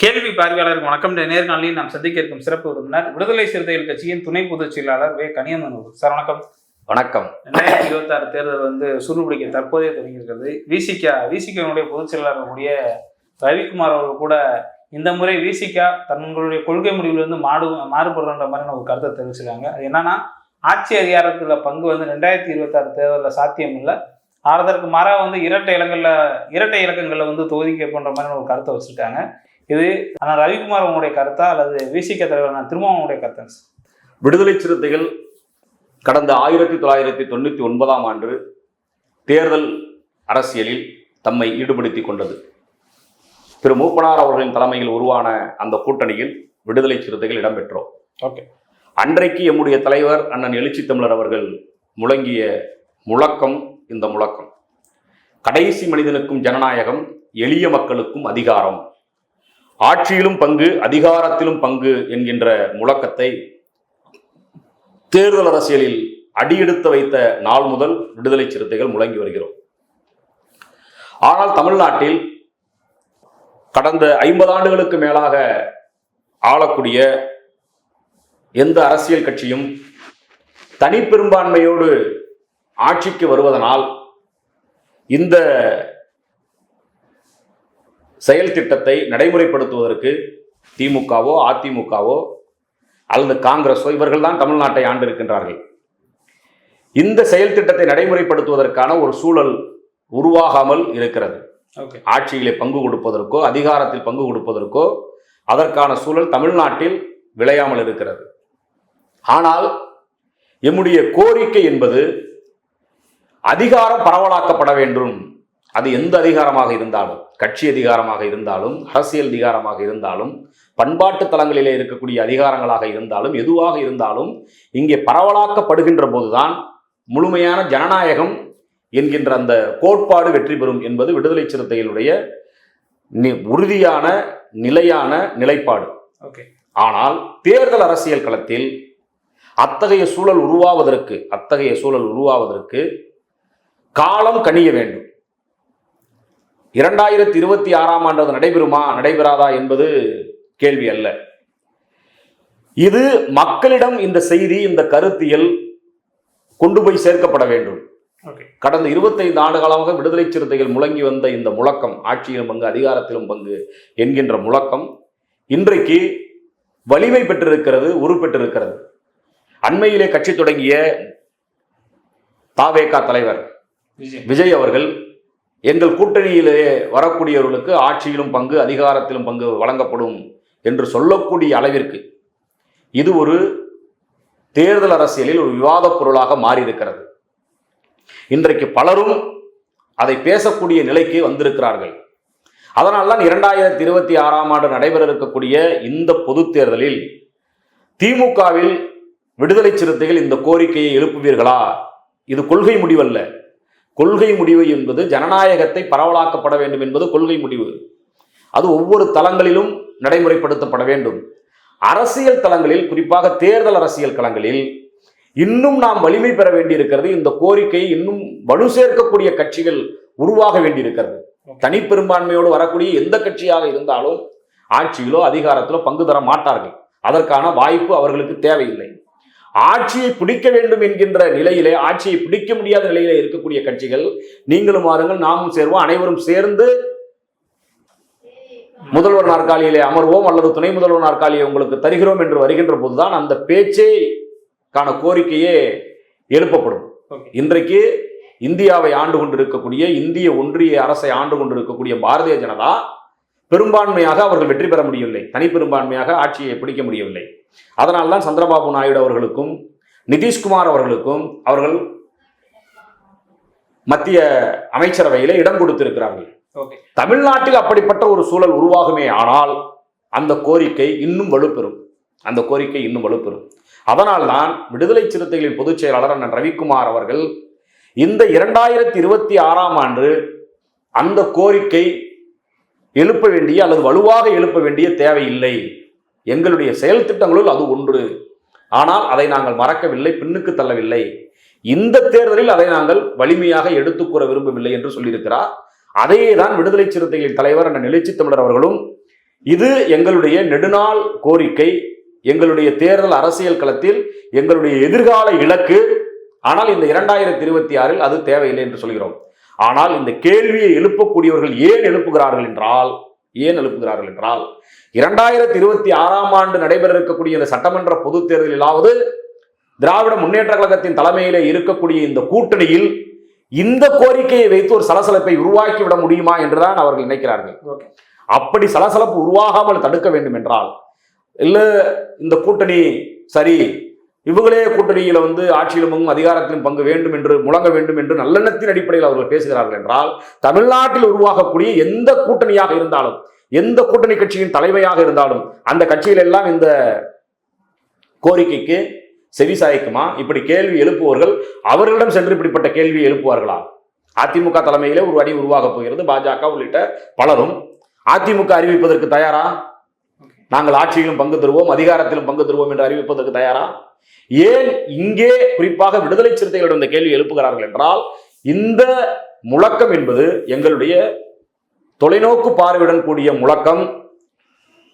கேள்வி பார்வையாளருக்கு வணக்கம். நேர்காணலில் நாம் சந்திக்க இருக்கும் சிறப்பு விருந்தினர் விடுதலை சிறுத்தைகள் கட்சியின் துணை பொதுச் செயலாளர் வே. அவர்கள். சார் வணக்கம். வணக்கம். ரெண்டாயிரத்தி இருபத்தாறு தேர்தல் வந்து சூடுபிடிக்க தற்போதே தொடங்கியிருக்கிறது விசிகா விசிகாவுடைய பொதுச் செயலாளர் கூடிய ரவிக்குமார் அவர்கள் கூட இந்த முறை விசிகா தங்களுடைய கொள்கை முடிவிலிருந்து மாடு மாறுபடுறன்ற மாதிரி ஒரு கருத்தை தெரிவிச்சிருக்காங்க. அது என்னன்னா ஆட்சி அதிகாரத்துல பங்கு வந்து ரெண்டாயிரத்தி இருபத்தாறு தேர்தலில் சாத்தியம் இல்லை. அதற்கு மாறாக வந்து இரட்டை இலங்கள்ல இரட்டை இலக்கங்களில் வந்து தொகுதி கேட்பன்ற மாதிரி ஒரு கருத்தை வச்சிருக்காங்க. இது ஆனால் ரவிக்குமார் உங்களுடைய கருத்தா அல்லது விசிக தலைவர் திருமாவனுடைய கருத்தா விடுதலை சிறுத்தைகள் கடந்த ஆயிரத்தி தொள்ளாயிரத்தி தொண்ணூற்றி ஒன்பதாம் ஆண்டு தேர்தல் அரசியலில் தம்மை ஈடுபடுத்திக் கொண்டது. திரு மூப்பனார் அவர்களின் தலைமையில் உருவான அந்த கூட்டணியில் விடுதலை சிறுத்தைகள் இடம்பெற்றோம். ஓகே. அன்றைக்கு எம்முடைய தலைவர் அண்ணன் எழுச்சி தமிழர் அவர்கள் முழங்கிய முழக்கம் இந்த முழக்கம். கடைசி மனிதனுக்கும் ஜனநாயகம் எளிய மக்களுக்கும் அதிகாரம். ஆட்சியிலும் பங்கு அதிகாரத்திலும் பங்கு என்கின்ற முழக்கத்தை தேர்தல் அரசியலில் அடியெடுத்து வைத்த நாள் முதல் விடுதலை சிறுத்தைகள் முழங்கி வருகிறோம். ஆனால் தமிழ்நாட்டில் கடந்த ஐம்பது ஆண்டுகளுக்கு மேலாக ஆளக்கூடிய எந்த அரசியல் கட்சியும் தனிப்பெரும்பான்மையோடு ஆட்சிக்கு வருவதனால் இந்த செயல் திட்டத்தை நடைமுறைப்படுத்துவதற்கு திமுகவோ அதிமுகவோ அல்லது காங்கிரஸோ இவர்கள் தான் தமிழ்நாட்டை ஆண்டிருக்கின்றார்கள். இந்த செயல் திட்டத்தை நடைமுறைப்படுத்துவதற்கான ஒரு சூழல் உருவாகாமல் இருக்கிறது. ஆட்சியிலே பங்கு கொடுப்பதற்கோ அதிகாரத்தில் பங்கு கொடுப்பதற்கோ அதற்கான சூழல் தமிழ்நாட்டில் விளையாமல் இருக்கிறது. ஆனால் எம்முடைய கோரிக்கை என்பது அதிகாரம் பரவலாக்கப்பட வேண்டும். அது எந்த அதிகாரமாக இருந்தாலும் கட்சி அதிகாரமாக இருந்தாலும் அரசியல் அதிகாரமாக இருந்தாலும் பண்பாட்டு தளங்களிலே இருக்கக்கூடிய அதிகாரங்களாக இருந்தாலும் எதுவாக இருந்தாலும் இங்கே பரவலாக்கப்படுகின்ற போதுதான் முழுமையான ஜனநாயகம் என்கின்ற அந்த கோட்பாடு வெற்றி பெறும் என்பது விடுதலை சிறுத்தைகளுடைய உறுதியான நிலையான நிலைப்பாடு. ஓகே. ஆனால் தேர்தல் அரசியல் களத்தில் அத்தகைய சூழல் உருவாவதற்கு அத்தகைய சூழல் உருவாவதற்கு காலம் கணிய வேண்டும். இரண்டாயிரத்தி இருபத்தி ஆறாம் ஆண்டு அது நடைபெறுமா நடைபெறாதா என்பது கேள்வி அல்ல. இது மக்களிடம் இந்த செய்தி இந்த கருத்தியல் கொண்டு போய் சேர்க்கப்பட வேண்டும். கடந்த இருபத்தைந்து ஆண்டு காலமாக விடுதலை சிறுத்தைகள் முழங்கி வந்த இந்த முழக்கம் ஆட்சியிலும் பங்கு அதிகாரத்திலும் பங்கு என்கின்ற முழக்கம் இன்றைக்கு வலிமை பெற்றிருக்கிறது உருப்பெற்றிருக்கிறது. அண்மையிலே கட்சி தொடங்கிய தாவேகா தலைவர் விஜய் அவர்கள் எங்கள் கூட்டணியிலே வரக்கூடியவர்களுக்கு ஆட்சியிலும் பங்கு அதிகாரத்திலும் பங்கு வழங்கப்படும் என்று சொல்லக்கூடிய அளவிற்கு இது ஒரு தேர்தல் அரசியலில் ஒரு விவாதப் பொருளாக மாறியிருக்கிறது. இன்றைக்கு பலரும் அதை பேசக்கூடிய நிலைக்கு வந்திருக்கிறார்கள். அதனால் தான் இரண்டாயிரத்தி இருபத்தி ஆறாம் ஆண்டு நடைபெற இருக்கக்கூடிய இந்த பொதுத் தேர்தலில் திமுகவில் விடுதலை சிறுத்தைகள் இந்த கோரிக்கையை எழுப்புவீர்களா? இது கொள்கை முடிவல்ல. கொள்கை முடிவு என்பது ஜனநாயகத்தை பரவலாக்கப்பட வேண்டும் என்பது கொள்கை முடிவு. அது ஒவ்வொரு தளங்களிலும் நடைமுறைப்படுத்தப்பட வேண்டும். அரசியல் தளங்களில் குறிப்பாக தேர்தல் அரசியல் களங்களில் இன்னும் நாம் வலிமை பெற வேண்டியிருக்கிறது இந்த கோரிக்கையை இன்னும் வலு சேர்க்கக்கூடிய கட்சிகள் உருவாக வேண்டியிருக்கிறது. தனிப்பெரும்பான்மையோடு வரக்கூடிய எந்த கட்சியாக இருந்தாலும் ஆட்சியிலோ அதிகாரத்திலோ பங்கு தர மாட்டார்கள். அதற்கான வாய்ப்பு அவர்களுக்கு தேவையில்லை. ஆட்சியை பிடிக்க வேண்டும் என்கின்ற நிலையிலே ஆட்சியை பிடிக்க முடியாத நிலையிலே இருக்கக்கூடிய கட்சிகள் நீங்களும் வாருங்கள் நாமும் சேர்வோம் அனைவரும் சேர்ந்து முதல்வர் நாற்காலியிலே அமர்வோம் அல்லது துணை முதல்வர் நாற்காலியை உங்களுக்கு தருகிறோம் என்று வருகின்ற போதுதான் அந்த பேச்சே கோரிக்கையே எழுப்பப்படும். இன்றைக்கு இந்தியாவை ஆண்டு கொண்டிருக்கக்கூடிய இந்திய ஒன்றிய அரசை ஆண்டு கொண்டிருக்கக்கூடிய பாரதிய ஜனதா பெரும்பான்மையாக அவர்கள் வெற்றி பெற முடியவில்லை. தனிப்பெரும்பான்மையாக ஆட்சியை பிடிக்க முடியவில்லை. அதனால்தான் சந்திரபாபு நாயுடு அவர்களுக்கும் நிதிஷ்குமார் அவர்களுக்கும் அவர்கள் மத்திய அமைச்சரவையிலே இடம் கொடுத்திருக்கிறார்கள். தமிழ்நாட்டில் அப்படிப்பட்ட ஒரு சூழல் உருவாகுமே ஆனால் அந்த கோரிக்கை இன்னும் வலுப்பெறும். அந்த கோரிக்கை இன்னும் வலுப்பெறும். அதனால்தான் விடுதலை சிறுத்தைகளின் பொதுச் செயலாளர் அண்ணன் ரவிக்குமார் அவர்கள் இந்த இரண்டாயிரத்தி இருபத்தி ஆறாம் ஆண்டு அந்த கோரிக்கை எழுப்ப வேண்டிய அல்லது வலுவாக எழுப்ப வேண்டிய தேவையில்லை. எங்களுடைய செயல் திட்டங்களுள் அது ஒன்று. ஆனால் அதை நாங்கள் மறக்கவில்லை பின்னுக்கு தள்ளவில்லை. இந்த தேர்தலில் அதை நாங்கள் வலிமையாக எடுத்துக் கூற விரும்பவில்லை என்று சொல்லியிருக்கிறார். அதையே தான் விடுதலை சிறுத்தைகளின் தலைவர் அண்ணன் நிலைச்சி தமிழர் அவர்களும் இது எங்களுடைய நெடுநாள் கோரிக்கை. எங்களுடைய தேர்தல் அரசியல் களத்தில் எங்களுடைய எதிர்கால இலக்கு. ஆனால் இந்த இரண்டாயிரத்தி இருபத்தி ஆறில் அது தேவையில்லை என்று சொல்கிறோம். ஆனால் இந்த கேள்வியை எழுப்பக்கூடியவர்கள் ஏன் எழுப்புகிறார்கள் என்றால் ஏன் எழுப்புகிறார்கள் என்றால் இரண்டாயிரத்தி இருபத்தி ஆறாம் ஆண்டு நடைபெற இருக்கக்கூடிய இந்த சட்டமன்ற பொதுத் தேர்தலிலாவது திராவிட முன்னேற்ற கழகத்தின் தலைமையிலே இருக்கக்கூடிய இந்த கூட்டணியில் இந்த கோரிக்கையை வைத்து ஒரு சலசலப்பை உருவாக்கி விட முடியுமா என்றுதான் அவர்கள் நினைக்கிறார்கள். ஓகே. அப்படி சலசலப்பு உருவாகாமல் தடுக்க வேண்டும் என்றால் இல்ல இந்த கூட்டணி சரி இவங்களே கூட்டணியில் வந்து ஆட்சியிலும் அதிகாரத்திலும் பங்கு வேண்டும் என்று முழங்க வேண்டும் என்று நல்லெண்ணத்தின் அடிப்படையில் அவர்கள் பேசுகிறார்கள் என்றால் தமிழ்நாட்டில் உருவாகக்கூடிய எந்த கூட்டணியாக இருந்தாலும் எந்த கூட்டணி கட்சியின் தலைமையாக இருந்தாலும் அந்த கட்சியில் எல்லாம் இந்த கோரிக்கைக்கு செவி சாய்க்குமா? இப்படி கேள்வி எழுப்புவர்கள் அவர்களிடம் சென்று இப்படிப்பட்ட கேள்வியை எழுப்புவார்களா? அதிமுக தலைமையிலே ஒரு அணி உருவாகப் போகிறது பாஜக உள்ளிட்ட பலரும். அதிமுக அறிவிப்பதற்கு தயாரா? நாங்கள் ஆட்சியிலும் பங்கு தருவோம் அதிகாரத்திலும் பங்கு தருவோம் என்று அறிவிப்பதற்கு தயாரா? ஏன் இங்கே குறிப்பாக விடுதலை சிறுத்தைகளிடம் இந்த கேள்வி எழுப்புகிறார்கள் என்றால் இந்த முழக்கம் என்பது எங்களுடைய தொலைநோக்கு பார்வையுடன் கூடிய முழக்கம்.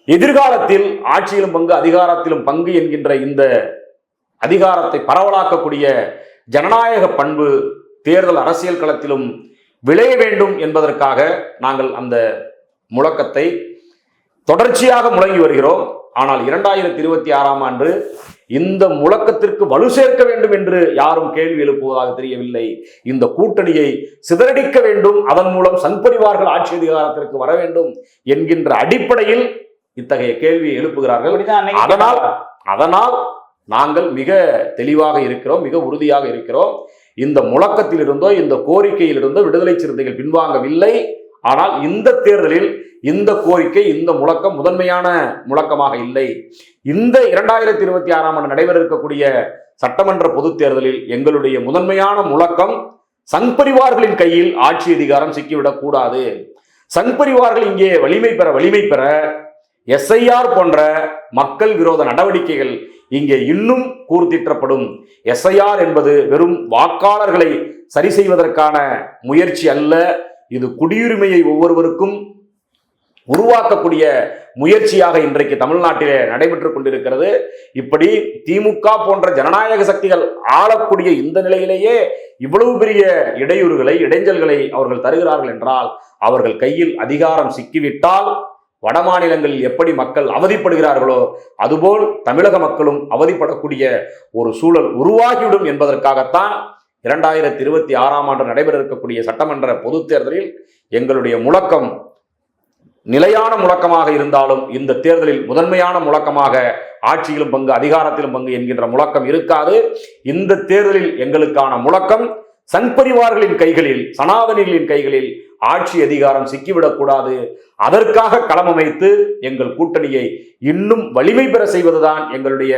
எதிர்காலத்தில் ஆட்சியிலும் பங்கு அதிகாரத்திலும் பங்கு என்கின்ற இந்த அதிகாரத்தை பரவலாக்கக்கூடிய ஜனநாயக பண்பு தேர்தல் அரசியல் களத்திலும் விளைய வேண்டும் என்பதற்காக நாங்கள் அந்த முழக்கத்தை தொடர்ச்சியாக முழங்கி வருகிறோம். ஆனால் இரண்டாயிரத்தி இருபத்தி ஆறாம் ஆண்டு இந்த முழக்கத்திற்கு வலு சேர்க்க வேண்டும் என்று யாரும் கேள்வி எழுப்புவதாக தெரியவில்லை. இந்த கூட்டணியை சிதறடிக்க வேண்டும். அதன் மூலம் சங்பரிவார்கள் ஆட்சி அதிகாரத்திற்கு வர வேண்டும் என்கின்ற அடிப்படையில் இத்தகைய கேள்வியை எழுப்புகிறார்கள். அதனால் அதனால் நாங்கள் மிக தெளிவாக இருக்கிறோம் மிக உறுதியாக இருக்கிறோம். இந்த முழக்கத்திலிருந்தோ இந்த கோரிக்கையிலிருந்தோ விடுதலை சிறுத்தைகள் பின்வாங்கவில்லை. ஆனால் இந்த தேர்தலில் இந்த கோரிக்கை இந்த முழக்கம் முதன்மையான முழக்கமாக இல்லை. இந்த இரண்டாயிரத்தி இருபத்தி ஆறாம் ஆண்டு நடைபெற இருக்கக்கூடிய சட்டமன்ற பொதுத் தேர்தலில் எங்களுடைய முதன்மையான முழக்கம் சங் பரிவார்களின் கையில் ஆட்சி அதிகாரம் சிக்கிவிடக் கூடாது. சங் பரிவார்கள் இங்கே வலிமை பெற வலிமை பெற எஸ்ஐஆர் போன்ற மக்கள் விரோத நடவடிக்கைகள் இங்கே இன்னும் கூர்த்திட்டப்படும் எஸ்ஐஆர் என்பது வெறும் வாக்காளர்களை சரி செய்வதற்கான முயற்சி அல்ல. இது குடியுரிமையை ஒவ்வொருவருக்கும் உருவாக்கக்கூடிய முயற்சியாக இன்றைக்கு தமிழ்நாட்டிலே நடைபெற்றுக் கொண்டிருக்கிறது. இப்படி திமுக போன்ற ஜனநாயக சக்திகள் ஆளக்கூடிய இந்த நிலையிலேயே இவ்வளவு பெரிய இடையூறுகளை இடைஞ்சல்களை அவர்கள் தருகிறார்கள் என்றால் அவர்கள் கையில் அதிகாரம் சிக்கிவிட்டால் வட மாநிலங்களில் எப்படி மக்கள் அவதிப்படுகிறார்களோ அதுபோல் தமிழக மக்களும் அவதிப்படக்கூடிய ஒரு சூழல் உருவாகிவிடும் என்பதற்காகத்தான் இரண்டாயிரத்தி இருபத்தி ஆறாம் ஆண்டு நடைபெற இருக்கக்கூடிய சட்டமன்ற பொதுத் தேர்தலில் எங்களுடைய முழக்கம் நிலையான முழக்கமாக இருந்தாலும் இந்த தேர்தலில் முதன்மையான முழக்கமாக ஆட்சியிலும் பங்கு அதிகாரத்திலும் பங்கு என்கின்ற முழக்கம் இருக்காது. இந்த தேர்தலில் எங்களுக்கான முழக்கம் சங் பரிவார்களின் கைகளில் சனாதனிகளின் கைகளில் ஆட்சி அதிகாரம் சிக்கிவிடக்கூடாது அதற்காக களமமைத்து எங்கள் கூட்டணியை இன்னும் வலிமை பெற செய்வதுதான் எங்களுடைய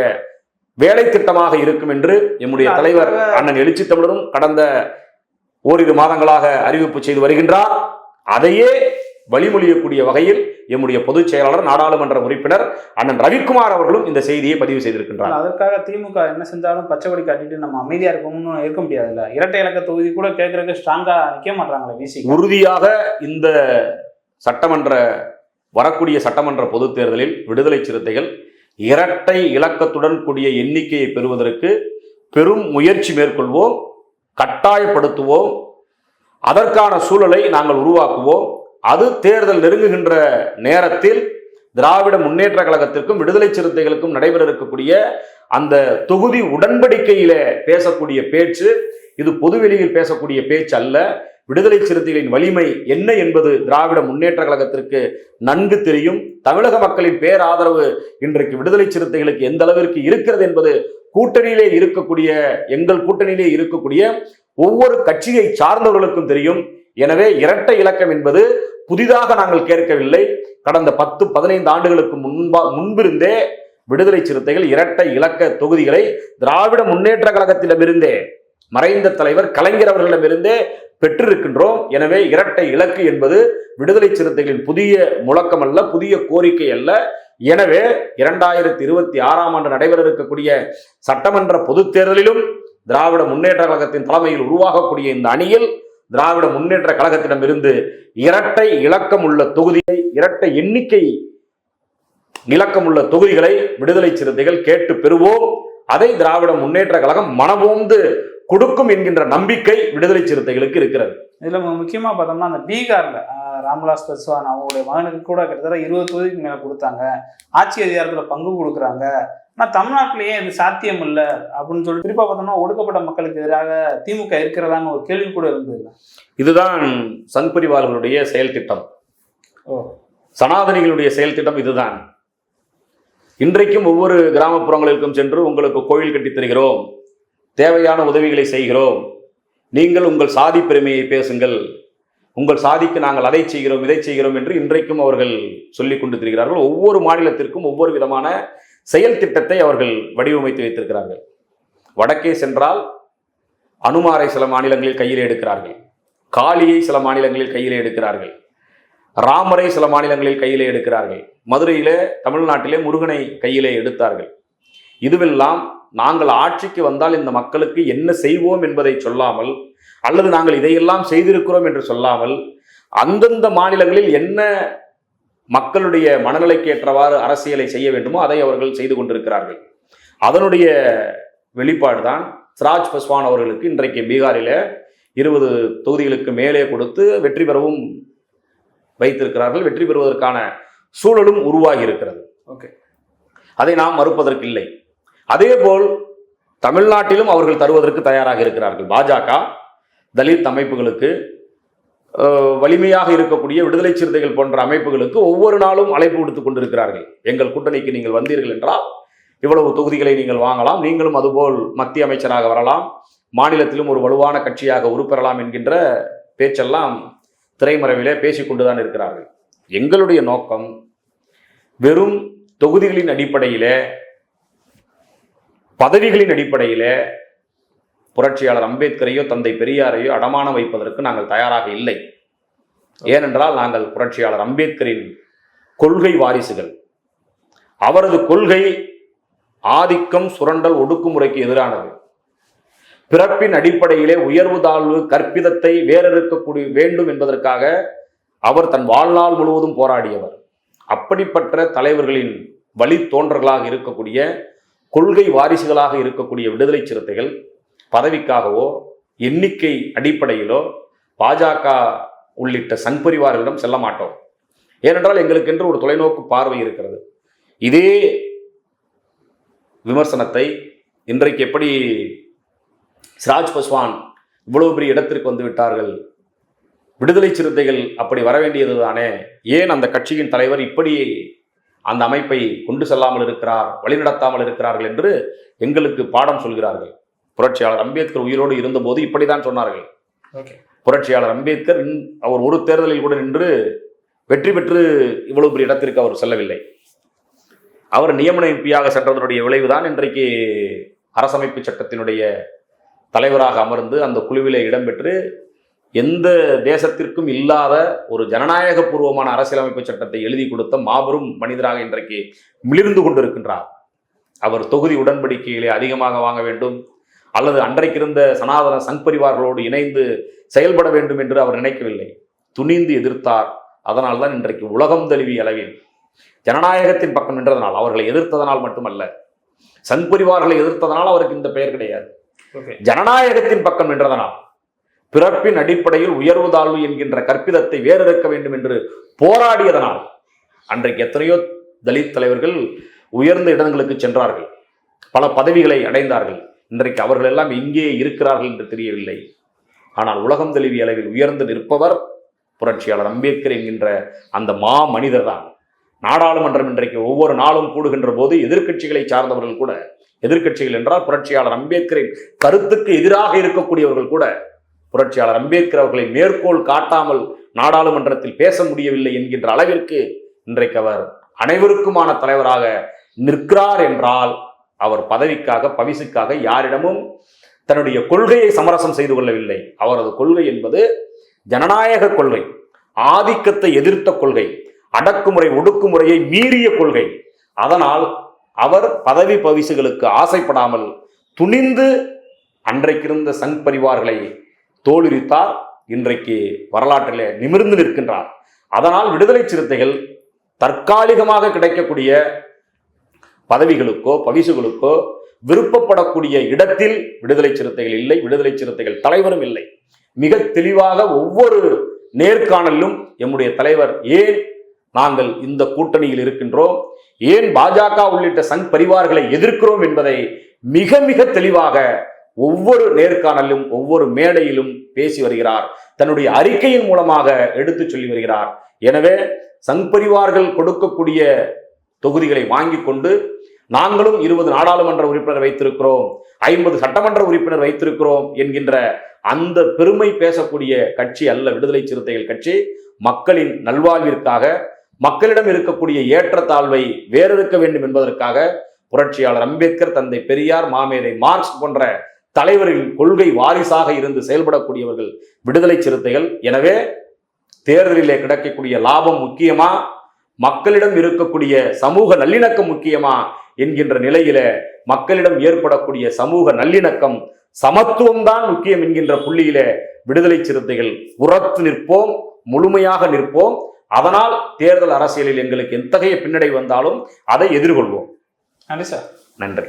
வேலை திட்டமாக இருக்கும் என்று எம்முடைய தலைவர் அண்ணன் எழுச்சி தமிழரும் கடந்த ஓரிரு மாதங்களாக அறிவிப்பு செய்து வருகின்றார். அதையே வழிமொழியக்கூடிய வகையில் எம்முடைய பொதுச் செயலாளர் நாடாளுமன்ற உறுப்பினர் அண்ணன் ரவிக்குமார் அவர்களும் இந்த செய்தியை பதிவு செய்திருக்கின்றார். அதற்காக திமுக என்ன செஞ்சாலும் பச்சை கொடி காட்டிட்டு நம்ம அமைதியா இருக்கணும்னு இருக்க முடியாதுல்ல. இரட்டை இலக்க தொகுதி கூட கேட்கறதுக்கு ஸ்ட்ராங்கா நிக்க மாட்டாங்களே விசி உறுதியாக இந்த சட்டமன்ற வரக்கூடிய சட்டமன்ற பொதுத் தேர்தலில் விடுதலை சிறுத்தைகள் இரட்டை இலக்கத்துடன் கூடிய எண்ணிக்கையை பெறுவதற்கு பெரும் முயற்சி மேற்கொள்வோம் கட்டாயப்படுத்துவோம். அதற்கான சூழலை நாங்கள் உருவாக்குவோம். அது தேர்தல் நெருங்குகின்ற நேரத்தில் திராவிட முன்னேற்ற கழகத்திற்கும் விடுதலை சிறுத்தைகளுக்கும் நடைபெற இருக்கக்கூடிய அந்த தொகுதி உடன்படிக்கையில பேசக்கூடிய பேச்சு இது பொதுவெளியில் பேசக்கூடிய பேச்சு அல்ல. விடுதலை சிறுத்தைகளின் வலிமை என்ன என்பது திராவிட முன்னேற்ற கழகத்திற்கு நன்கு தெரியும். தமிழக மக்களின் பேராதரவு இன்றைக்கு விடுதலை சிறுத்தைகளுக்கு எந்த அளவிற்கு இருக்கிறது என்பது கூட்டணியிலே இருக்கக்கூடிய எங்கள் கூட்டணியிலே இருக்கக்கூடிய ஒவ்வொரு கட்சியை சார்ந்தவர்களுக்கும் தெரியும். எனவே இரட்டை இலக்கம் என்பது புதிதாக நாங்கள் கேட்கவில்லை. கடந்த பத்து பதினைந்து ஆண்டுகளுக்கு முன்பா முன்பிருந்தே விடுதலை சிறுத்தைகள் இரட்டை இலக்க தொகுதிகளை திராவிட முன்னேற்ற கழகத்திடமிருந்தே மறைந்த தலைவர் கலைஞர் அவர்களிடமிருந்தே பெற்றிருக்கின்றோம். எனவே இரட்டை இலக்கு என்பது விடுதலை சிறுத்தைகளின் புதிய முழக்கம் அல்ல புதிய கோரிக்கை அல்ல. எனவே இரண்டாயிரத்தி இருபத்தி ஆறாம் ஆண்டு நடைபெற இருக்கக்கூடிய சட்டமன்ற பொதுத் தேர்தலிலும் திராவிட முன்னேற்ற கழகத்தின் தலைமையில் உருவாகக்கூடிய இந்த அணியில் திராவிட முன்னேற்ற கழகத்திடமிருந்து இரட்டை இலக்கம் உள்ள தொகுதியை இரட்டை எண்ணிக்கை இலக்கமுள்ள தொகுதிகளை விடுதலை சிறுத்தைகள் கேட்டு பெறுவோம். அதை திராவிட முன்னேற்ற கழகம் மனமோந்து கொடுக்கும் என்கின்ற நம்பிக்கை விடுதலை சிறுத்தைகளுக்கு இருக்கிறது. இதுல முக்கியமா பார்த்தோம்னா அந்த பீகார்ல ராம்விலாஸ் பஸ்வான் அவங்களுடைய மகனுக்கு கூட கிட்டத்தட்ட இருபது தொகுதிக்கு மேல கொடுத்தாங்க. ஆட்சி அதிகாரத்துல பங்கு கொடுக்குறாங்க. ஆனா தமிழ்நாட்டிலேயே இது சாத்தியம் இல்லை அப்படின்னு சொல்லி குறிப்பா பார்த்தோம்னா ஒடுக்கப்பட்ட மக்களுக்கு எதிராக திமுக இருக்கிறதான்னு ஒரு கேள்வி கூட இருந்தது இதுதான் சங் பரிவார்களுடைய செயல் திட்டம். சனாதனிகளுடைய செயல் திட்டம் இதுதான். இன்றைக்கும் ஒவ்வொரு கிராமப்புறங்களுக்கும் சென்று உங்களுக்கு கோயில் கட்டித் தருகிறோம். தேவையான உதவிகளை செய்கிறோம். நீங்கள் உங்கள் சாதி பெருமையை பேசுங்கள். உங்கள் சாதிக்கு நாங்கள் அதை செய்கிறோம் இதை செய்கிறோம் என்று இன்றைக்கும் அவர்கள் சொல்லிக் கொண்டு திரிகிறார்கள் ஒவ்வொரு மாநிலத்திற்கும் ஒவ்வொரு விதமான செயல் திட்டத்தை அவர்கள் வடிவமைத்து வைத்திருக்கிறார்கள். வடக்கே சென்றால் அனுமாரை சில மாநிலங்களில் கையில் எடுக்கிறார்கள். காளியை சில மாநிலங்களில் கையில் எடுக்கிறார்கள். ராமரை சில மாநிலங்களில் கையிலே எடுக்கிறார்கள். மதுரையிலே தமிழ்நாட்டிலே முருகனை கையிலே எடுத்தார்கள். இதுவெல்லாம் நாங்கள் ஆட்சிக்கு வந்தால் இந்த மக்களுக்கு என்ன செய்வோம் என்பதை சொல்லாமல் அல்லது நாங்கள் இதையெல்லாம் செய்திருக்கிறோம் என்று சொல்லாமல் அந்தந்த மாநிலங்களில் என்ன மக்களுடைய மனநிலைக்கு ஏற்றவாறு அரசியலை செய்ய வேண்டுமோ அதை அவர்கள் செய்து கொண்டிருக்கிறார்கள். அதனுடைய வெளிப்பாடு தான் சிராஜ் பஸ்வான் அவர்களுக்கு இன்றைக்கு பீகாரில் இருபது தொகுதிகளுக்கு மேலே கொடுத்து வெற்றி பெறவும் வைத்திருக்கிறார்கள். வெற்றி பெறுவதற்கான சூழலும் உருவாகி இருக்கிறது. ஓகே. அதை நாம் மறுப்பதற்கு இல்லை. அதேபோல் தமிழ்நாட்டிலும் அவர்கள் தருவதற்கு தயாராக இருக்கிறார்கள். பாஜக தலித் அமைப்புகளுக்கு வலிமையாக இருக்கக்கூடிய விடுதலை சிறுத்தைகள் போன்ற அமைப்புகளுக்கு ஒவ்வொரு நாளும் அழைப்பு விடுத்துக் கொண்டிருக்கிறார்கள். எங்கள் கூட்டணிக்கு நீங்கள் வந்தீர்கள் என்றால் இவ்வளவு தொகுதிகளை நீங்கள் வாங்கலாம் நீங்களும் அதுபோல் மத்திய அமைச்சராக வரலாம் மாநிலத்திலும் ஒரு வலுவான கட்சியாக உருப்பெறலாம் என்கின்ற பேச்செல்லாம் திரைமறைவிலே பேசிக்கொண்டுதான் இருக்கிறார்கள். எங்களுடைய நோக்கம் வெறும் தொகுதிகளின் அடிப்படையிலே பதவிகளின் அடிப்படையிலே புரட்சியாளர் அம்பேத்கரையோ தந்தை பெரியாரையோ அடமானம் வைப்பதற்கு நாங்கள் தயாராக இல்லை. ஏனென்றால் நாங்கள் புரட்சியாளர் அம்பேத்கரின் கொள்கை வாரிசுகள். அவரது கொள்கை ஆதிக்கம் சுரண்டல் ஒடுக்குமுறைக்கு எதிரானது. பிறப்பின் அடிப்படையிலே உயர்வு தாழ்வு கற்பிதத்தை வேறறுக்கக்கூடிய வேண்டும் என்பதற்காக அவர் தன் வாழ்நாள் முழுவதும் போராடியவர். அப்படிப்பட்ட தலைவர்களின் வழித்தோன்றர்களாக இருக்கக்கூடிய கொள்கை வாரிசுகளாக இருக்கக்கூடிய விடுதலை சிறுத்தைகள் பதவிக்காகவோ எண்ணிக்கை அடிப்படையிலோ பாஜக உள்ளிட்ட சங்பரிவார்களிடம் செல்ல மாட்டோம். ஏனென்றால் எங்களுக்கென்று ஒரு தொலைநோக்கு பார்வை இருக்கிறது. இதே விமர்சனத்தை இன்றைக்கு எப்படி சிராஜ் பஸ்வான் இவ்வளவு பெரிய இடத்திற்கு வந்து விட்டார்கள்? விடுதலை சிறுத்தைகள் அப்படி வர வேண்டியது தானே? ஏன் அந்த கட்சியின் தலைவர் இப்படி அந்த அமைப்பை கொண்டு செல்லாமல் இருக்கிறார் வழிநடத்தாமல் இருக்கிறார்கள் என்று எங்களுக்கு பாடம் சொல்கிறார்கள். புரட்சியாளர் அம்பேத்கர் உயிரோடு இருந்தபோது இப்படித்தான் சொன்னார்கள். ஓகே புரட்சியாளர் அம்பேத்கர் அவர் ஒரு தேர்தலில் கூட நின்று வெற்றி பெற்று இவ்வளவு பெரிய இடத்திற்கு அவர் செல்லவில்லை. அவர் நியமன எம்பியாக சென்றதனுடைய விளைவுதான் இன்றைக்கு அரசமைப்பு சட்டத்தினுடைய தலைவராக அமர்ந்து அந்த குழுவிலே இடம்பெற்று எந்த தேசத்திற்கும் இல்லாத ஒரு ஜனநாயக பூர்வமான அரசியலமைப்பு சட்டத்தை எழுதி கொடுத்த மாபெரும் மனிதராக இன்றைக்கு மிளிர்ந்து கொண்டிருக்கின்றார். அவர் தொகுதி உடன்படிக்கைகளை அதிகமாக வாங்க வேண்டும். அல்லது அன்றைக்கு இருந்த சனாதன சங் பரிவார்களோடு இணைந்து செயல்பட வேண்டும் என்று அவர் நினைக்கவில்லை. துணிந்து எதிர்த்தார். அதனால்தான் இன்றைக்கு உலகம் தழுவிய அளவில் ஜனநாயகத்தின் பக்கம் நின்றதனால் அவர்களை எதிர்த்ததனால் மட்டுமல்ல சங் பரிவார்களை எதிர்த்ததனால் அவருக்கு இந்த பெயர் கிடையாது. ஜனநாயகத்தின் பக்கம் நின்றதனால் பிறப்பின் அடிப்படையில் உயர்வு தாழ்வு என்கின்ற கற்பிதத்தை வேறறுக்க வேண்டும் என்று போராடியதனால் அன்றைக்கு எத்தனையோ தலித் தலைவர்கள் உயர்ந்த இடங்களுக்கு சென்றார்கள். பல பதவிகளை அடைந்தார்கள். இன்றைக்கு அவர்கள் எல்லாம் எங்கே இருக்கிறார்கள் என்று தெரியவில்லை. ஆனால் உலகம் தெளிவிய அளவில் உயர்ந்து நிற்பவர் புரட்சியாளர் அம்பேத்கர் என்கின்ற அந்த மா மனிதர் தான். நாடாளுமன்றம் இன்றைக்கு ஒவ்வொரு நாளும் கூடுகின்ற போது எதிர்க்கட்சிகளை சார்ந்தவர்கள் கூட எதிர்க்கட்சிகள் என்றால் புரட்சியாளர் அம்பேத்கரின் கருத்துக்கு எதிராக இருக்கக்கூடியவர்கள் கூட புரட்சியாளர் அம்பேத்கர் அவர்களை மேற்கோள் காட்டாமல் நாடாளுமன்றத்தில் பேச முடியவில்லை என்கின்ற அளவிற்கு இன்றைக்கு அவர் அனைவருக்குமான தலைவராக நிற்கிறார் என்றால் அவர் பதவிக்காக பவிசுக்காக யாரிடமும் தன்னுடைய கொள்கையை சமரசம் செய்து கொள்ளவில்லை. அவரது கொள்கை என்பது ஜனநாயக கொள்கை ஆதிக்கத்தை எதிர்த்த கொள்கை அடக்குமுறை ஒடுக்குமுறையை மீறிய கொள்கை. அதனால் அவர் பதவி பவிசுகளுக்கு ஆசைப்படாமல் துணிந்து அன்றைக்கிருந்த சங் பரிவார்களை தோலுரித்தார். இன்றைக்கு வரலாற்றிலே நிமிர்ந்து நிற்கின்றார். அதனால் விடுதலை சிறுத்தைகள் தற்காலிகமாக கிடைக்கக்கூடிய பதவிகளுக்கோ பவிசுகளுக்கோ விருப்பப்படக்கூடிய இடத்தில் விடுதலை சிறுத்தைகள் இல்லை விடுதலை சிறுத்தைகள் தலைவரும் இல்லை. மிக தெளிவாக ஒவ்வொரு நேர்காணலிலும் எம்முடைய தலைவர் ஏன் நாங்கள் இந்த கூட்டணியில் இருக்கின்றோம்? ஏன் பாஜக உள்ளிட்ட சங் பரிவார்களை எதிர்க்கிறோம் என்பதை மிக மிக தெளிவாக ஒவ்வொரு நேர்காணலிலும் ஒவ்வொரு மேடையிலும் பேசி வருகிறார். தன்னுடைய அறிக்கையின் மூலமாக எடுத்துச் சொல்லி வருகிறார். எனவே சங் பரிவார்கள் கொடுக்கக்கூடிய தொகுதிகளை வாங்கி கொண்டு நாங்களும் இருபது நாடாளுமன்ற உறுப்பினர் வைத்திருக்கிறோம் ஐம்பது சட்டமன்ற உறுப்பினர் வைத்திருக்கிறோம் என்கின்ற அந்த பெருமை பேசக்கூடிய கட்சி அல்ல விடுதலை சிறுத்தைகள் கட்சி. மக்களின் நல்வாழ்விற்காக மக்களிடம் இருக்கக்கூடிய ஏற்றத்தாழ்வை வேறெடுக்க வேண்டும் என்பதற்காக புரட்சியாளர் அம்பேத்கர் தந்தை பெரியார் மாமேதை மார்க்ஸ் போன்ற தலைவர்களின் கொள்கை வாரிசாக இருந்து செயல்படக்கூடியவர்கள் விடுதலை சிறுத்தைகள். எனவே தேர்தலிலே கிடைக்கக்கூடிய லாபம் முக்கியமா? மக்களிடம் இருக்கக்கூடிய சமூக நல்லிணக்கம் முக்கியமா என்கின்ற நிலையில மக்களிடம் ஏற்படக்கூடிய சமூக நல்லிணக்கம் சமத்துவம் தான் முக்கியம் என்கின்ற புள்ளியில விடுதலை சிறுத்தைகள் உரத்து நிற்போம் முழுமையாக நிற்போம். அதனால் தேர்தல் அரசியலில் எங்களுக்கு எத்தகைய பின்னடை வந்தாலும் அதை எதிர்கொள்வோம். நன்றி சார். நன்றி.